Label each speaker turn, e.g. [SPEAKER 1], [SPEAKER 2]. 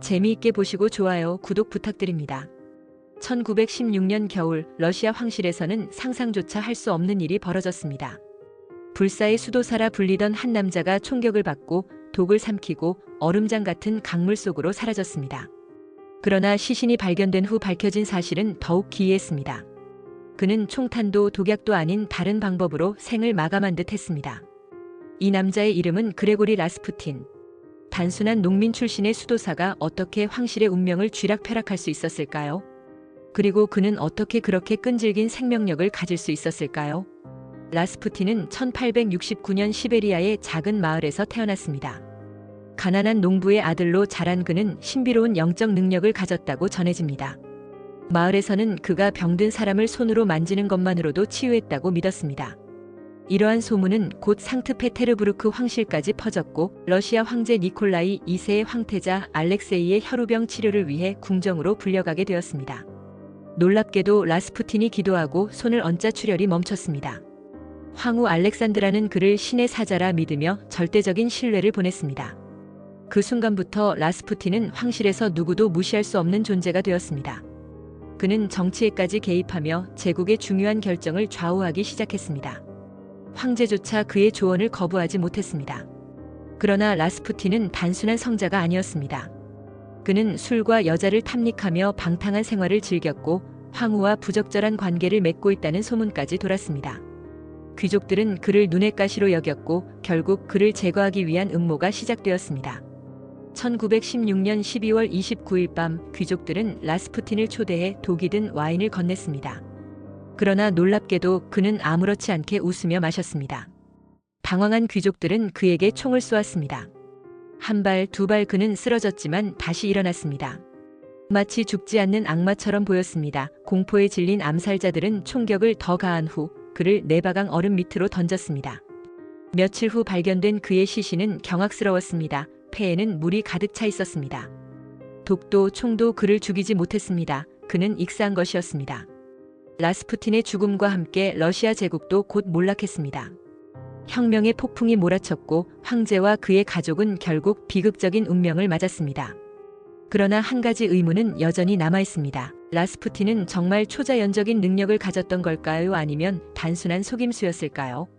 [SPEAKER 1] 재미있게 보시고 좋아요, 구독 부탁드립니다. 1916년 겨울 러시아 황실에서는 상상조차 할 수 없는 일이 벌어졌습니다. 불사의 수도사라 불리던 한 남자가 총격을 받고 독을 삼키고 얼음장 같은 강물 속으로 사라졌습니다. 그러나 시신이 발견된 후 밝혀진 사실은 더욱 기이했습니다. 그는 총탄도 독약도 아닌 다른 방법으로 생을 마감한 듯 했습니다. 이 남자의 이름은 그레고리 라스푸틴. 단순한 농민 출신의 수도사가 어떻게 황실의 운명을 쥐락펴락할 수 있었을까요? 그리고 그는 어떻게 그렇게 끈질긴 생명력을 가질 수 있었을까요? 라스푸틴은 1869년 시베리아의 작은 마을에서 태어났습니다. 가난한 농부의 아들로 자란 그는 신비로운 영적 능력을 가졌다고 전해집니다. 마을에서는 그가 병든 사람을 손으로 만지는 것만으로도 치유했다고 믿었습니다. 이러한 소문은 곧 상트페테르부르크 황실까지 퍼졌고 러시아 황제 니콜라이 2세의 황태자 알렉세이의 혈우병 치료를 위해 궁정으로 불려가게 되었습니다. 놀랍게도 라스푸틴이 기도하고 손을 얹자 출혈이 멈췄습니다. 황후 알렉산드라는 그를 신의 사자라 믿으며 절대적인 신뢰를 보냈습니다. 그 순간부터 라스푸틴은 황실에서 누구도 무시할 수 없는 존재가 되었습니다. 그는 정치에까지 개입하며 제국의 중요한 결정을 좌우하기 시작했습니다. 황제조차 그의 조언을 거부하지 못했습니다. 그러나 라스푸틴은 단순한 성자가 아니었습니다. 그는 술과 여자를 탐닉하며 방탕한 생활을 즐겼고 황후와 부적절한 관계를 맺고 있다는 소문까지 돌았습니다. 귀족들은 그를 눈의 가시로 여겼고 결국 그를 제거하기 위한 음모가 시작되었습니다. 1916년 12월 29일 밤 귀족들은 라스푸틴을 초대해 독이 든 와인을 건넸습니다. 그러나 놀랍게도 그는 아무렇지 않게 웃으며 마셨습니다. 당황한 귀족들은 그에게 총을 쏘았습니다. 한 발, 두 발 그는 쓰러졌지만 다시 일어났습니다. 마치 죽지 않는 악마처럼 보였습니다. 공포에 질린 암살자들은 총격을 더 가한 후 그를 네바강 얼음 밑으로 던졌습니다. 며칠 후 발견된 그의 시신은 경악스러웠습니다. 폐에는 물이 가득 차 있었습니다. 독도 총도 그를 죽이지 못했습니다. 그는 익사한 것이었습니다. 라스푸틴의 죽음과 함께 러시아 제국도 곧 몰락했습니다. 혁명의 폭풍이 몰아쳤고 황제와 그의 가족은 결국 비극적인 운명을 맞았습니다. 그러나 한 가지 의문은 여전히 남아 있습니다. 라스푸틴은 정말 초자연적인 능력을 가졌던 걸까요? 아니면 단순한 속임수였을까요?